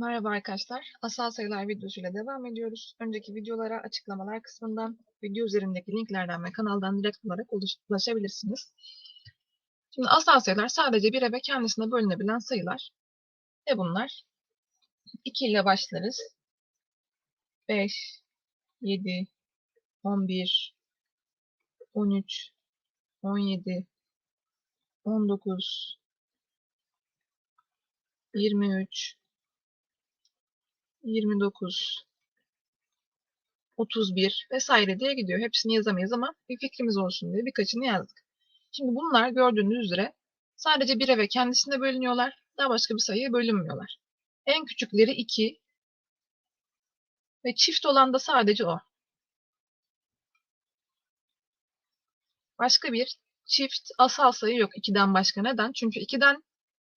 Merhaba arkadaşlar. Asal sayılar videosuyla devam ediyoruz. Önceki videolara açıklamalar kısmından, video üzerindeki linklerden ve kanaldan direkt olarak ulaşabilirsiniz. Şimdi asal sayılar sadece bir ve kendisine bölünebilen sayılar. Ve bunlar 2 ile başlarız. 5, 7, 11, 13, 17, 19, 23, 29, 31 vesaire diye gidiyor. Hepsini yazamayız ama bir fikrimiz olsun diye birkaçını yazdık. Şimdi bunlar gördüğünüz üzere sadece bir ve kendisine bölünüyorlar. Daha başka bir sayıya bölünmüyorlar. En küçükleri 2 ve çift olan da sadece o. Başka bir çift asal sayı yok 2'den başka. Neden? Çünkü 2'den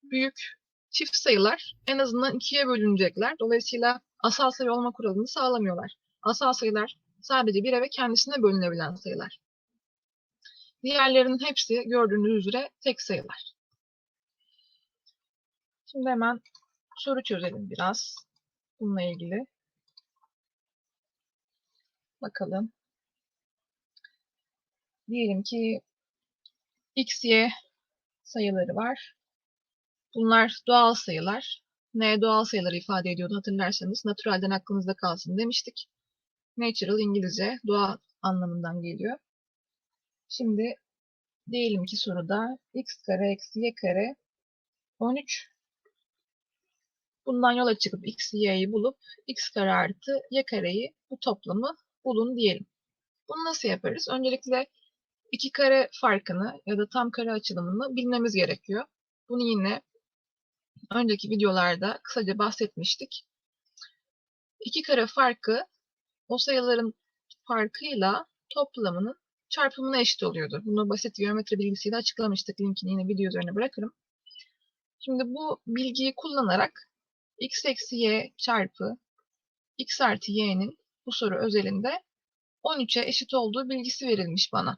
büyük çift sayılar en azından ikiye bölünecekler. Dolayısıyla asal sayı olma kuralını sağlamıyorlar. Asal sayılar sadece bir ve kendisine bölünebilen sayılar. Diğerlerinin hepsi gördüğünüz üzere tek sayılar. Şimdi hemen soru çözelim biraz bununla ilgili. Bakalım. Diyelim ki x, y sayıları var. Bunlar doğal sayılar. Ne doğal sayıları ifade ediyordu hatırlarsanız. Naturalden aklınızda kalsın demiştik. Natural İngilizce doğa anlamından geliyor. Şimdi diyelim ki soruda x kare eksi y kare 13. Bundan yola çıkıp x, y'yi bulup x kare artı y kareyi bu toplamı bulun diyelim. Bunu nasıl yaparız? Öncelikle iki kare farkını ya da tam kare açılımını bilmemiz gerekiyor. Bunu yine önceki videolarda kısaca bahsetmiştik. İki kare farkı o sayıların farkıyla toplamının çarpımına eşit oluyordu. Bunu basit geometri bilgisiyle açıklamıştık. Linkini yine video üzerine bırakırım. Şimdi bu bilgiyi kullanarak x eksi y çarpı x artı y'nin bu soru özelinde 13'e eşit olduğu bilgisi verilmiş bana.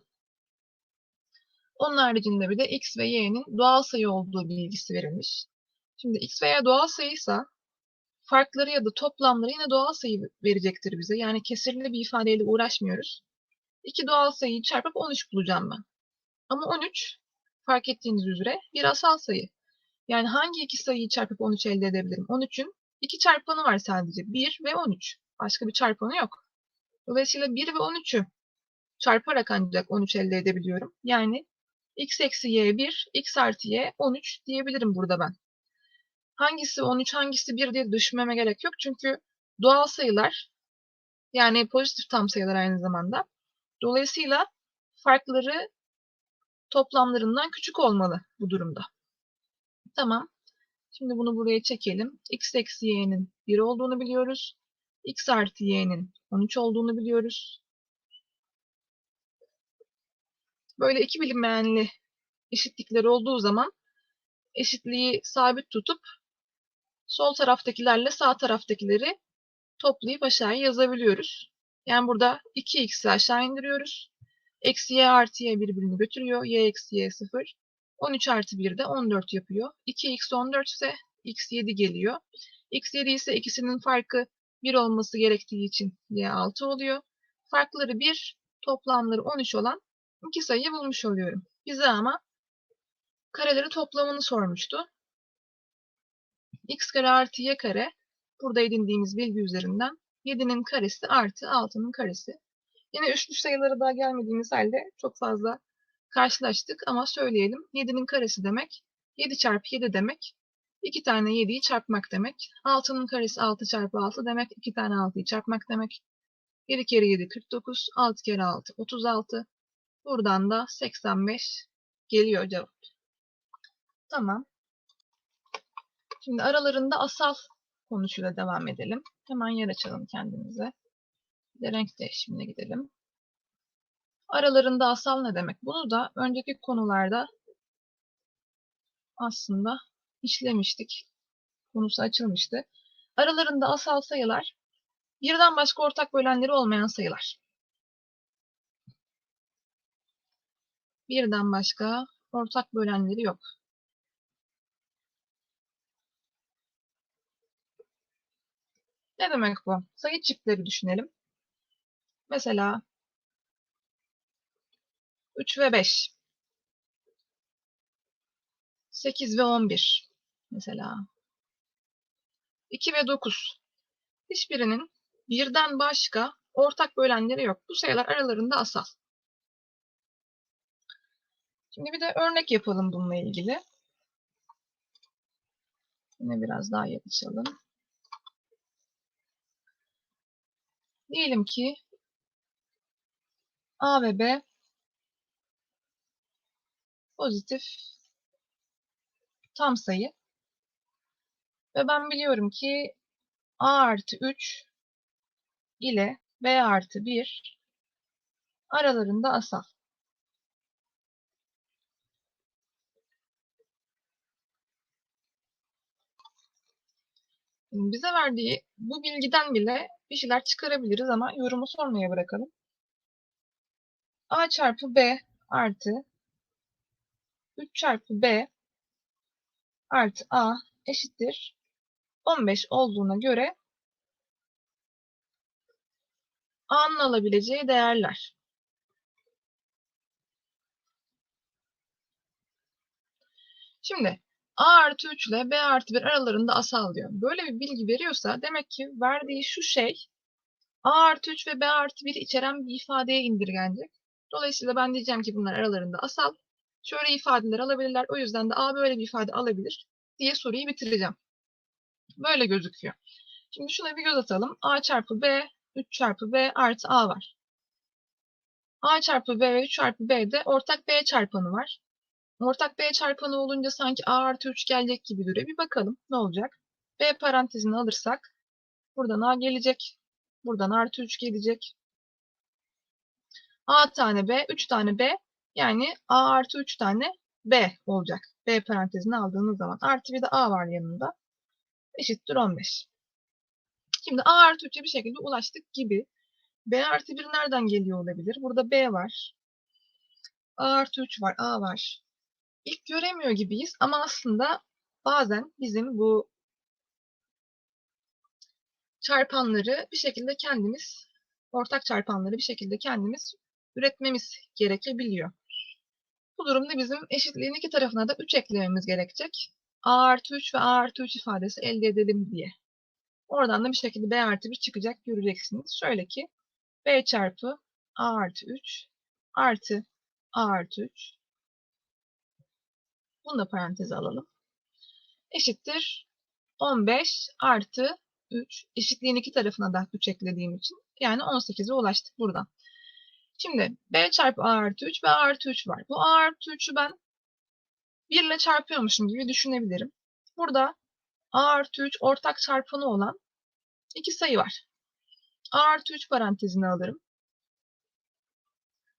Onun haricinde bir de x ve y'nin doğal sayı olduğu bilgisi verilmiş. Şimdi x veya doğal sayıysa farkları ya da toplamları yine doğal sayı verecektir bize. Yani kesirli bir ifadeyle uğraşmıyoruz. İki doğal sayıyı çarpıp 13 bulacağım ben. Ama 13 fark ettiğiniz üzere bir asal sayı. Yani hangi iki sayıyı çarpıp 13 elde edebilirim? 13'ün iki çarpanı var sadece. 1 ve 13. Başka bir çarpanı yok. Dolayısıyla 1 ve 13'ü çarparak ancak 13 elde edebiliyorum. Yani x eksi y 1, x artı y 13 diyebilirim burada ben. Hangisi 13, hangisi 1 diye düşünmeme gerek yok. Çünkü doğal sayılar yani pozitif tam sayılar aynı zamanda. Dolayısıyla farkları toplamlarından küçük olmalı bu durumda. Tamam. Şimdi bunu buraya çekelim. x eksi y'nin 1 olduğunu biliyoruz. x artı y'nin 13 olduğunu biliyoruz. Böyle iki bilinmeyenli eşitlikler olduğu zaman eşitliği sabit tutup sol taraftakilerle sağ taraftakileri toplayıp aşağıya yazabiliyoruz. Yani burada 2x'i aşağı indiriyoruz. Eksi y artı y birbirini götürüyor. y eksi y 0. 13 artı 1 de 14 yapıyor. 2x 14 ise x 7 geliyor. x 7 ise ikisinin farkı 1 olması gerektiği için y 6 oluyor. Farkları 1, toplamları 13 olan iki sayıyı bulmuş oluyorum. Bize ama kareleri toplamını sormuştu. X kare artı y kare burada edindiğimiz bilgi üzerinden 7'nin karesi artı 6'nın karesi. Yine üçlü sayıları daha gelmediğimiz halde çok fazla karşılaştık ama söyleyelim. 7'nin karesi demek 7 çarpı 7 demek. 2 tane 7'yi çarpmak demek. 6'nın karesi 6 çarpı 6 demek. 2 tane 6'yı çarpmak demek. 7 kere 7 49. 6 kere 6 36. Buradan da 85 geliyor cevap. Tamam. Şimdi aralarında asal konusuyla devam edelim. Hemen yer açalım kendimize. Bir de renk değişimine gidelim. Aralarında asal ne demek? Bunu da önceki konularda aslında işlemiştik. Konusu açılmıştı. Aralarında asal sayılar birden başka ortak bölenleri olmayan sayılar. Birden başka ortak bölenleri yok. Ne demek bu? Sayı çiftleri düşünelim. Mesela 3 ve 5. 8 ve 11 mesela. 2 ve 9. Hiçbirinin birden başka ortak bölenleri yok. Bu sayılar aralarında asal. Şimdi bir de örnek yapalım bununla ilgili. Yine biraz daha yapışalım. Diyelim ki A ve B pozitif tam sayı. Ve ben biliyorum ki A artı 3 ile B artı 1 aralarında asal. Bize verdiği bu bilgiden bile bir şeyler çıkarabiliriz ama yorumu sormaya bırakalım. A çarpı B artı 3 çarpı B artı A eşittir 15 olduğuna göre A'nın alabileceği değerler. Şimdi A artı 3 ile B artı 1 aralarında asal diyor. Böyle bir bilgi veriyorsa demek ki verdiği şu şey A artı 3 ve B artı 1 içeren bir ifadeye indirgenecek. Dolayısıyla ben diyeceğim ki bunlar aralarında asal. Şöyle ifadeler alabilirler. O yüzden de A böyle bir ifade alabilir diye soruyu bitireceğim. Böyle gözüküyor. Şimdi şuna bir göz atalım. A çarpı B, 3 çarpı B artı A var. A çarpı B ve 3 çarpı B'de ortak B çarpanı var. Ortak B çarpanı olunca sanki A artı 3 gelecek gibi duruyor. Bir bakalım ne olacak. B parantezini alırsak buradan A gelecek. Buradan artı 3 gelecek. A tane B, 3 tane B yani A artı 3 tane B olacak. B parantezini aldığınız zaman. Artı bir de A var yanında. Eşittir 15. Şimdi A artı 3'e bir şekilde ulaştık gibi. B artı 1 nereden geliyor olabilir? Burada B var. A artı 3 var. A var. İlk göremiyor gibiyiz ama aslında bazen bizim bu çarpanları bir şekilde kendimiz, ortak çarpanları bir şekilde kendimiz üretmemiz gerekebiliyor. Bu durumda bizim eşitliğin iki tarafına da 3 eklememiz gerekecek. A artı 3 ve A artı 3 ifadesi elde edelim diye. Oradan da bir şekilde B artı 1 çıkacak göreceksiniz. Şöyle ki B çarpı A artı 3 artı A artı 3 bunu da paranteze alalım. Eşittir 15 artı 3. Eşitliğin iki tarafına da 3 eklediğim için. Yani 18'e ulaştık buradan. Şimdi B çarpı A artı 3 ve A artı 3 var. Bu A artı 3'ü ben 1 ile çarpıyormuşum gibi düşünebilirim. Burada A artı 3 ortak çarpanı olan iki sayı var. A artı 3 parantezini alırım.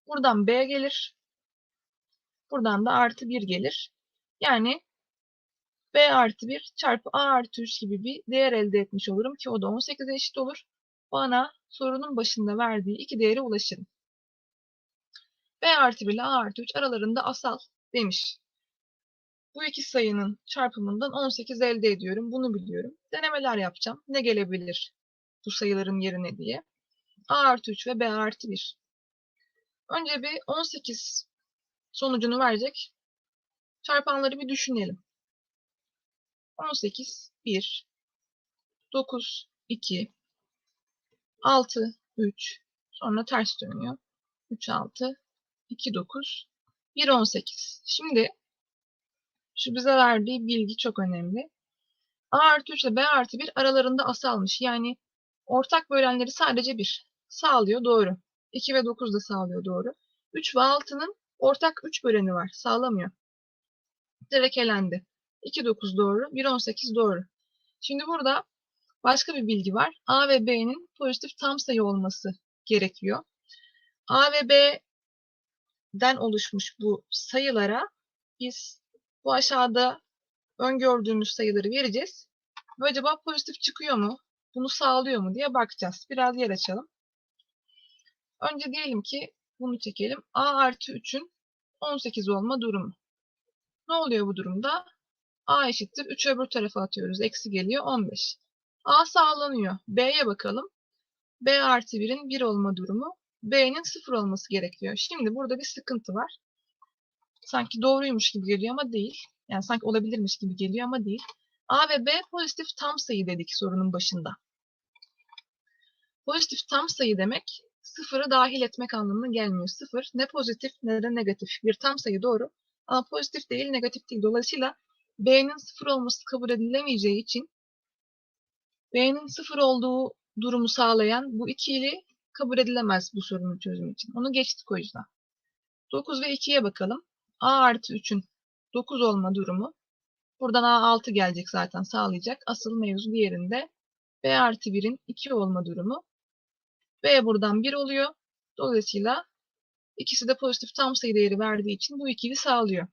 Buradan B gelir. Buradan da artı 1 gelir. Yani B artı 1 çarpı A artı 3 gibi bir değer elde etmiş olurum ki o da 18'e eşit olur. Bana sorunun başında verdiği iki değere ulaşırım. B artı 1 ile A artı 3 aralarında asal demiş. Bu iki sayının çarpımından 18 elde ediyorum. Bunu biliyorum. Denemeler yapacağım. Ne gelebilir bu sayıların yerine diye. A artı 3 ve B artı 1. Önce bir 18 sonucunu verecek çarpanları bir düşünelim. 18, 1, 9, 2, 6, 3, sonra ters dönüyor. 3, 6, 2, 9, 1, 18. Şimdi şu bize verdiği bilgi çok önemli. A artı 3 ile B artı 1 aralarında asalmış. Yani ortak bölenleri sadece 1. Sağlıyor doğru. 2 ve 9 da sağlıyor doğru. 3 ve 6'nın ortak 3 böleni var. Sağlamıyor. Direkt elendi. 2 9 doğru. 1 18 doğru. Şimdi burada başka bir bilgi var. A ve B'nin pozitif tam sayı olması gerekiyor. A ve B'den oluşmuş bu sayılara biz bu aşağıda öngördüğümüz sayıları vereceğiz. Ve acaba pozitif çıkıyor mu? Bunu sağlıyor mu diye bakacağız. Biraz yer açalım. Önce diyelim ki bunu çekelim. A artı 3'ün 18 olma durumu. Ne oluyor bu durumda? A eşittir. 3'ü öbür tarafa atıyoruz. Eksi geliyor 15. A sağlanıyor. B'ye bakalım. B artı 1'in 1 olma durumu. B'nin 0 olması gerekiyor. Şimdi burada bir sıkıntı var. Sanki doğruymuş gibi geliyor ama değil. Yani sanki olabilirmiş gibi geliyor ama değil. A ve B pozitif tam sayı dedik sorunun başında. Pozitif tam sayı demek sıfırı dahil etmek anlamına gelmiyor. Sıfır ne pozitif ne de negatif. Bir tam sayı doğru ama pozitif değil negatif değil. Dolayısıyla B'nin sıfır olması kabul edilemeyeceği için B'nin sıfır olduğu durumu sağlayan bu ikili kabul edilemez bu sorunun çözümü için. Onu geçtik o yüzden. 9 ve 2'ye bakalım. A artı 3'ün 9 olma durumu. Buradan A 6 gelecek zaten sağlayacak. Asıl mevzu diğerinde B artı 1'in 2 olma durumu. B buradan 1 oluyor. Dolayısıyla ikisi de pozitif tam sayı değeri verdiği için bu ikili sağlıyor.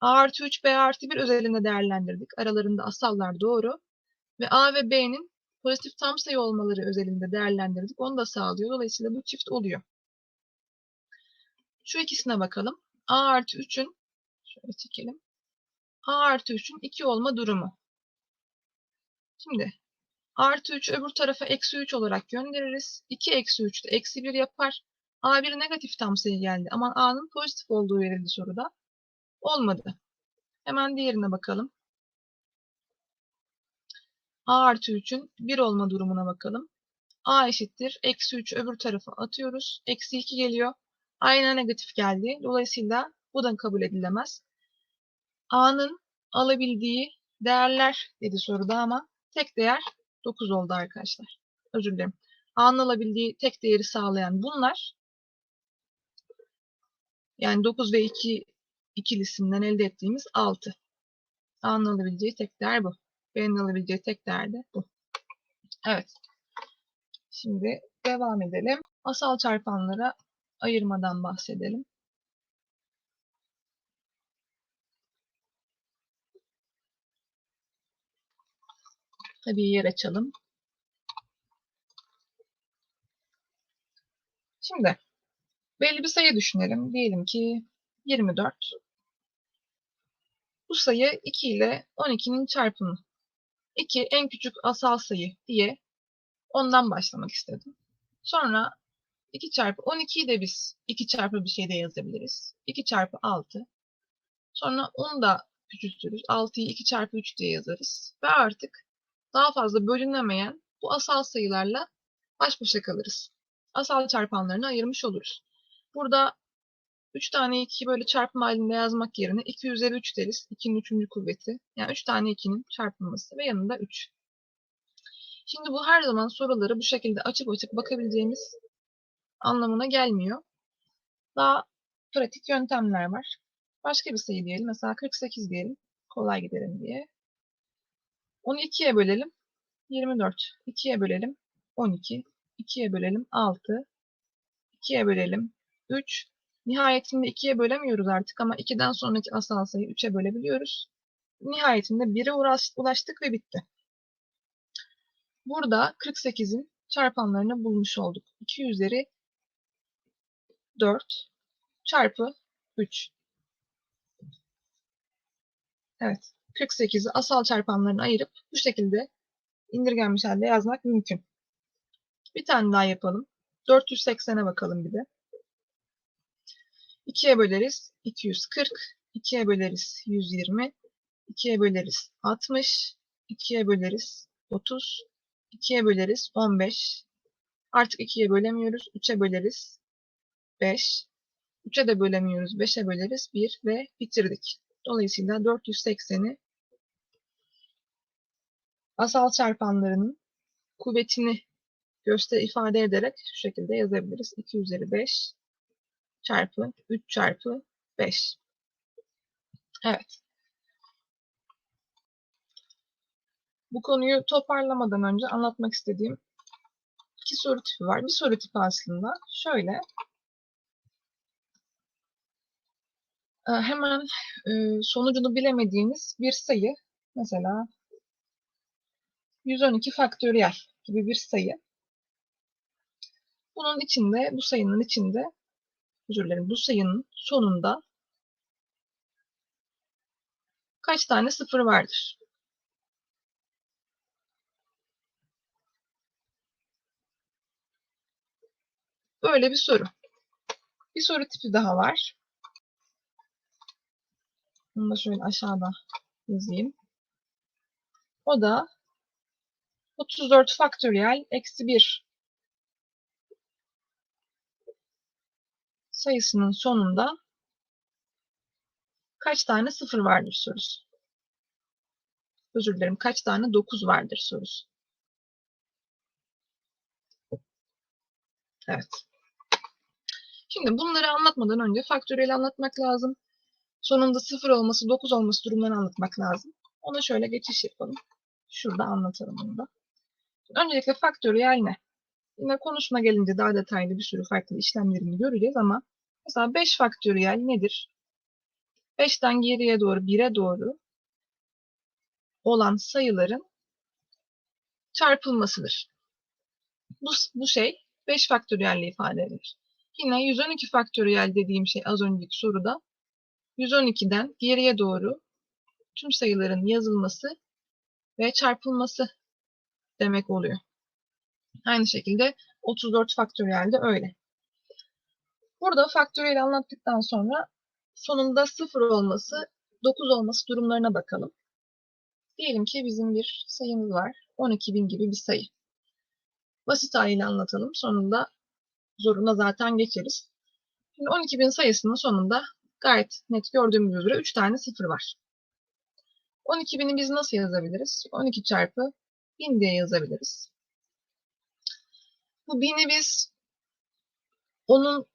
A artı 3, B artı 1 özelinde değerlendirdik. Aralarında asallar doğru. Ve A ve B'nin pozitif tam sayı olmaları özelinde değerlendirdik. Onu da sağlıyor. Dolayısıyla bu çift oluyor. Şu ikisine bakalım. A artı 3'ün şöyle çekelim. A artı 3'ün 2 olma durumu. Şimdi artı 3 öbür tarafa eksi 3 olarak göndeririz. 2 eksi 3 de eksi 1 yapar. A1 negatif tam sayı geldi. Ama A'nın pozitif olduğu verildi soruda. Olmadı. Hemen diğerine bakalım. A artı 3'ün 1 olma durumuna bakalım. A eşittir. Eksi 3 öbür tarafa atıyoruz. Eksi 2 geliyor. A'ya negatif geldi. Dolayısıyla bu da kabul edilemez. A'nın alabildiği değerler dedi soruda ama tek değer 9 oldu arkadaşlar. Özür dilerim. A'nın alabildiği tek değeri sağlayan bunlar. Yani 9 ve 2 ikilisinden elde ettiğimiz 6. A'nın alabileceği tek değer bu. B'nin alabileceği tek değer de bu. Evet. Şimdi devam edelim. Asal çarpanlara ayırmadan bahsedelim. Tabii yer açalım. Şimdi belli bir sayı düşünelim. Diyelim ki 24. Bu sayı 2 ile 12'nin çarpımı. 2 en küçük asal sayı diye ondan başlamak istedim. Sonra 2 çarpı 12'yi de biz 2 çarpı bir şeyde yazabiliriz. 2 çarpı 6. Sonra 10 da küçültürüz. 6'yı 2 çarpı 3 diye yazarız. Ve artık daha fazla bölünemeyen bu asal sayılarla baş başa kalırız. Asal çarpanlarını ayırmış oluruz. Burada 3 tane 2'yi böyle çarpım halinde yazmak yerine 2 üzeri 3 deriz. 2'nin 3. kuvveti. Yani 3 tane 2'nin çarpılması ve yanında 3. Şimdi bu her zaman soruları bu şekilde açıp açıp bakabileceğimiz anlamına gelmiyor. Daha pratik yöntemler var. Başka bir sayı diyelim. Mesela 48 diyelim. Kolay gidelim diye. Onu 2'ye bölelim. 24. 2'ye bölelim. 12. 2'ye bölelim. 6. 2'ye bölelim. 3. Nihayetinde 2'ye bölemiyoruz artık ama 2'den sonraki asal sayı 3'e bölebiliyoruz. Nihayetinde 1'e ulaştık ve bitti. Burada 48'in çarpanlarını bulmuş olduk. 2 üzeri 4 çarpı 3. Evet. 48'i asal çarpanlarına ayırıp bu şekilde indirgenmiş halde yazmak mümkün. Bir tane daha yapalım. 480'e bakalım bir de. 2'ye böleriz 240, 2'ye böleriz 120, 2'ye böleriz 60, 2'ye böleriz 30, 2'ye böleriz 15. Artık 2'ye bölemiyoruz. 3'e böleriz 5. 3'e de bölemiyoruz. 5'e böleriz 1 ve bitirdik. Dolayısıyla 480'i asal çarpanlarının kuvvetini göster ifade ederek şu şekilde yazabiliriz. 2 üzeri 5 çarpı 3 çarpı 5. Evet. Bu konuyu toparlamadan önce anlatmak istediğim iki soru tipi var. Bir soru tipi aslında şöyle. Hemen sonucunu bilemediğiniz bir sayı. Mesela 112 faktöriyel gibi bir sayı. Bunun içinde, bu sayının içinde, özür dilerim bu sayının sonunda kaç tane sıfır vardır? Böyle bir soru. Bir soru tipi daha var. Bunu da şöyle aşağıda yazayım. O da 34 faktöriyel eksi 1 sayısının sonunda kaç tane sıfır vardır sorusu. Özür dilerim. Kaç tane 9 vardır sorusu. Evet. Şimdi bunları anlatmadan önce faktöriyel anlatmak lazım. Sonunda 0 olması, 9 olması durumlarını anlatmak lazım. Ona şöyle geçiş yapalım. Şurada anlatalım bunu da. Öncelikle faktöriyel ne? Yine konuşma gelince daha detaylı bir sürü farklı işlemlerini göreceğiz ama mesela 5 faktöriyel nedir? 5'ten geriye doğru 1'e doğru olan sayıların çarpılmasıdır. Bu, bu şey 5 faktöriyelle ifade edilir. Yine 112 faktöriyel dediğim şey az önceki soruda 112'den geriye doğru tüm sayıların yazılması ve çarpılması demek oluyor. Aynı şekilde 34 faktöriyel de öyle. Burada faktöriyel anlattıktan sonra sonunda 0 olması, 9 olması durumlarına bakalım. Diyelim ki bizim bir sayımız var. 12.000 gibi bir sayı. Basit haliyle anlatalım. Sonunda zoruna zaten geçeriz. Şimdi 12.000 sayısının sonunda gayet net gördüğümüz üzere 3 tane sıfır var. 12.000'i biz nasıl yazabiliriz? 12 çarpı 1000 diye yazabiliriz. Bu 1000'i biz onun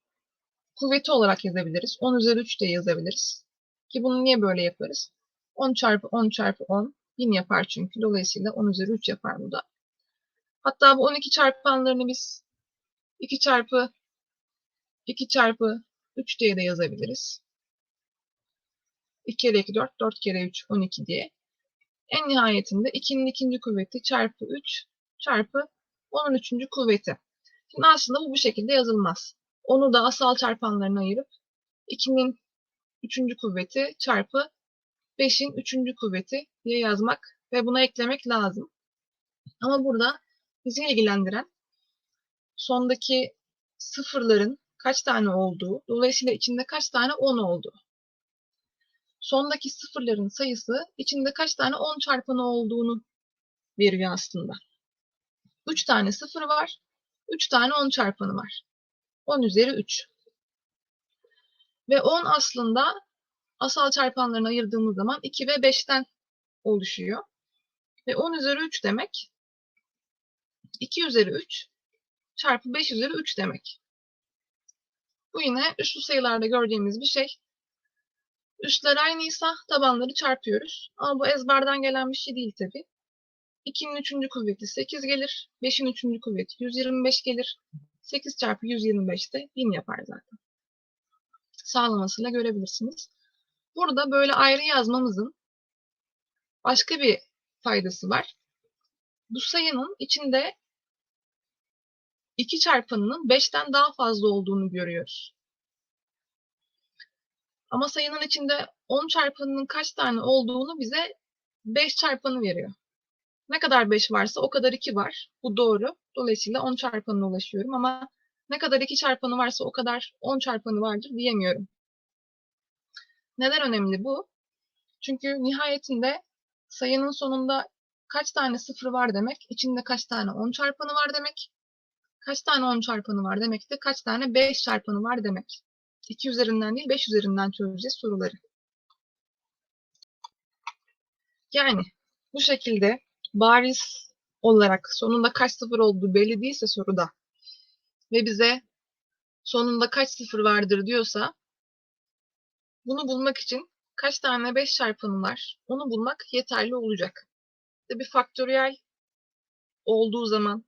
kuvveti olarak yazabiliriz. 10 üzeri 3 diye yazabiliriz. Ki bunu niye böyle yaparız? 10 çarpı 10 çarpı 10 1000 yapar çünkü. Dolayısıyla 10 üzeri 3 yapar bu da. Hatta bu 12 çarpanlarını biz 2 çarpı 2 çarpı 3 diye de yazabiliriz. 2 kere 2 4, 4 kere 3 12 diye. En nihayetinde 2'nin ikinci kuvveti çarpı 3 çarpı 10'un üçüncü kuvveti. Şimdi aslında bu bu şekilde yazılmaz. Onu da asal çarpanlarına ayırıp 2'nin üçüncü kuvveti çarpı 5'in üçüncü kuvveti diye yazmak ve buna eklemek lazım. Ama burada bizi ilgilendiren sondaki sıfırların kaç tane olduğu, dolayısıyla içinde kaç tane 10 olduğu. Sondaki sıfırların sayısı içinde kaç tane 10 çarpanı olduğunu veriyor aslında. 3 tane sıfır var, 3 tane 10 çarpanı var. 10 üzeri 3. Ve 10 aslında asal çarpanlarını ayırdığımız zaman 2 ve 5'ten oluşuyor. Ve 10 üzeri 3 demek 2 üzeri 3 çarpı 5 üzeri 3 demek. Bu yine üslü sayılarda gördüğümüz bir şey. Üstler aynıysa tabanları çarpıyoruz. Ama bu ezberden gelen bir şey değil tabi. 2'nin 3. kuvveti 8 gelir. 5'in 3. kuvveti 125 gelir. 8 çarpı 125 de 1000 yapar zaten. Sağlamasıyla görebilirsiniz. Burada böyle ayrı yazmamızın başka bir faydası var. Bu sayının içinde 2 çarpanının 5'ten daha fazla olduğunu görüyoruz. Ama sayının içinde 10 çarpanının kaç tane olduğunu bize 5 çarpanı veriyor. Ne kadar 5 varsa o kadar 2 var. Bu doğru. Dolayısıyla 10 çarpanına ulaşıyorum ama ne kadar 2 çarpanı varsa o kadar 10 çarpanı vardır diyemiyorum. Neden önemli bu? Çünkü nihayetinde sayının sonunda kaç tane sıfır var demek, içinde kaç tane 10 çarpanı var demek, kaç tane 10 çarpanı var demek de kaç tane 5 çarpanı var demek. 2 üzerinden değil 5 üzerinden çözeceğiz soruları. Yani bu şekilde bariz olarak sonunda kaç sıfır olduğu belli değilse soruda ve bize sonunda kaç sıfır vardır diyorsa bunu bulmak için kaç tane 5 çarpanı var onu bulmak yeterli olacak. İşte bir faktöriyel olduğu zaman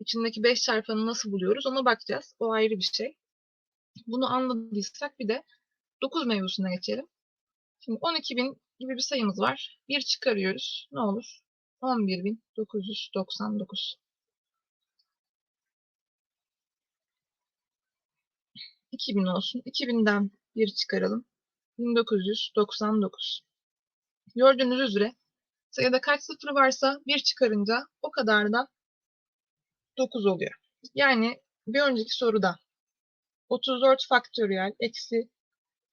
içindeki 5 çarpanı nasıl buluyoruz ona bakacağız. O ayrı bir şey. Bunu anladıysak bir de 9 mevzusuna geçelim. Şimdi 12.000 gibi bir sayımız var. 1 çıkarıyoruz. Ne olur? 11.999. 2000 olsun. 2000'den 1 çıkaralım. 1999. Gördüğünüz üzere sayıda kaç sıfır varsa 1 çıkarınca o kadar da 9 oluyor. Yani bir önceki soruda 34 faktöriyel eksi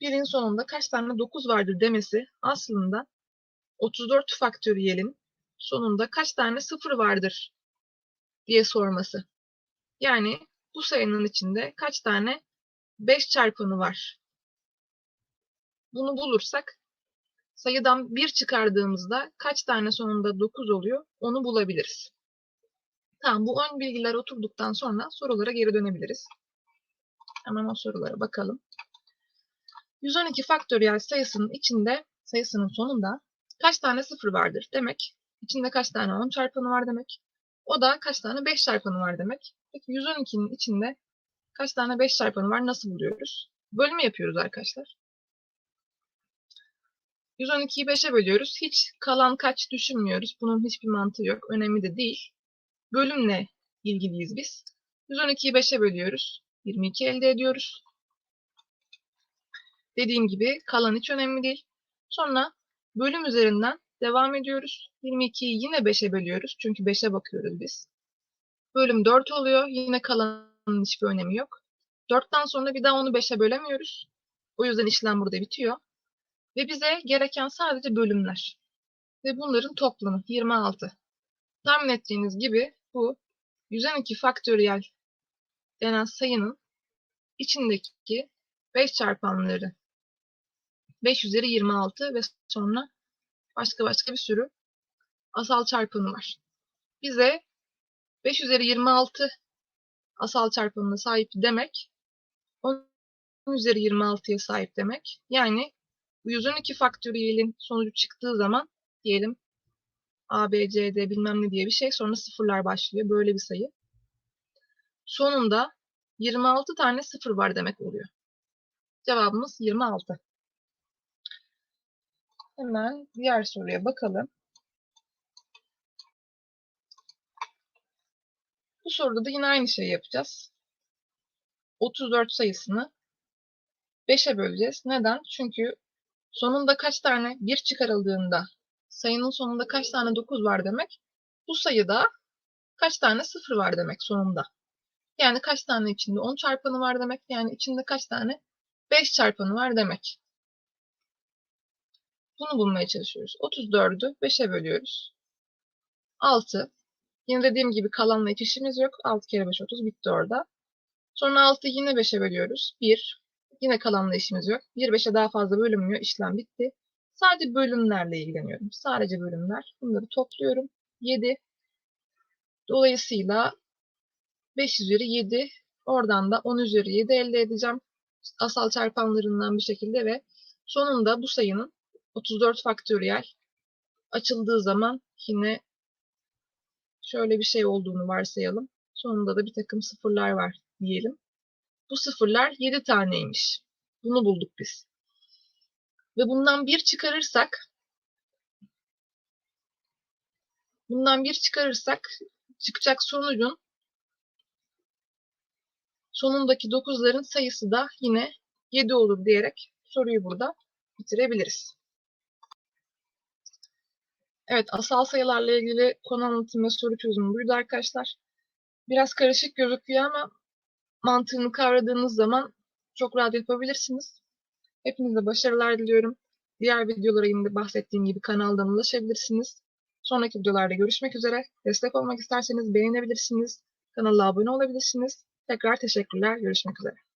1'in sonunda kaç tane 9 vardır demesi aslında 34 faktöriyelin sonunda kaç tane 0 vardır diye sorması. Yani bu sayının içinde kaç tane 5 çarpanı var? Bunu bulursak sayıdan 1 çıkardığımızda kaç tane sonunda 9 oluyor onu bulabiliriz. Tamam bu ön bilgiler oturduktan sonra sorulara geri dönebiliriz. Hemen o sorulara bakalım. 112 faktöriyel sayısının içinde sayısının sonunda kaç tane 0 vardır demek. İçinde kaç tane 10 çarpanı var demek. O da kaç tane 5 çarpanı var demek. Peki 112'nin içinde kaç tane 5 çarpanı var nasıl buluyoruz? Bölümü yapıyoruz arkadaşlar. 112'yi 5'e bölüyoruz. Hiç kalan kaç düşünmüyoruz. Bunun hiçbir mantığı yok. Önemli de değil. Bölümle ilgiliyiz biz. 112'yi 5'e bölüyoruz. 22 elde ediyoruz. Dediğim gibi kalan hiç önemli değil. Sonra bölüm üzerinden devam ediyoruz. 22'yi yine 5'e bölüyoruz. Çünkü 5'e bakıyoruz biz. Bölüm 4 oluyor. Yine kalanın hiçbir önemi yok. 4'ten sonra bir daha onu 5'e bölemiyoruz. O yüzden işlem burada bitiyor. Ve bize gereken sadece bölümler. Ve bunların toplamı 26. Tahmin ettiğiniz gibi bu 112 faktöriyel denen sayının içindeki 5 çarpanları 5 üzeri 26 ve sonra başka başka bir sürü asal çarpanı var. Bize 5 üzeri 26 asal çarpanına sahip demek 10 üzeri 26'ya sahip demek. Yani bu 112 faktöriyelin sonucu çıktığı zaman diyelim A, B, C, D bilmem ne diye bir şey sonra sıfırlar başlıyor. Böyle bir sayı. Sonunda 26 tane sıfır var demek oluyor. Cevabımız 26. Hemen diğer soruya bakalım. Bu soruda da yine aynı şeyi yapacağız. 34 sayısını 5'e böleceğiz. Neden? Çünkü sonunda kaç tane 1 çıkarıldığında sayının sonunda kaç tane 9 var demek. Bu sayıda kaç tane 0 var demek sonunda. Yani kaç tane içinde 10 çarpanı var demek. Yani içinde kaç tane 5 çarpanı var demek. Bunu bulmaya çalışıyoruz. 34'ü 5'e bölüyoruz. 6. Yine dediğim gibi kalanla hiç işimiz yok. 6 kere 5 30 bitti orada. Sonra 6'yı yine 5'e bölüyoruz. 1. Yine kalanla işimiz yok. 1 5'e daha fazla bölünmüyor. İşlem bitti. Sadece bölümlerle ilgileniyorum. Sadece bölümler. Bunları topluyorum. 7. Dolayısıyla 5 üzeri 7. Oradan da 10 üzeri 7 elde edeceğim. Asal çarpanlarından bir şekilde ve sonunda bu sayının 34 faktöriyel açıldığı zaman yine şöyle bir şey olduğunu varsayalım. Sonunda da bir takım sıfırlar var diyelim. Bu sıfırlar 7 taneymiş. Bunu bulduk biz. Ve bundan bir çıkarırsak bundan bir çıkarırsak çıkacak sonucun sonundaki 9'ların sayısı da yine 7 olur diyerek soruyu burada bitirebiliriz. Evet, asal sayılarla ilgili konu anlatım ve soru çözümü buydu arkadaşlar. Biraz karışık gözüküyor ama mantığını kavradığınız zaman çok rahat yapabilirsiniz. Hepinize başarılar diliyorum. Diğer videolara yine bahsettiğim gibi kanaldan ulaşabilirsiniz. Sonraki videolarda görüşmek üzere. Destek olmak isterseniz beğenebilirsiniz. Kanala abone olabilirsiniz. Tekrar teşekkürler. Görüşmek üzere.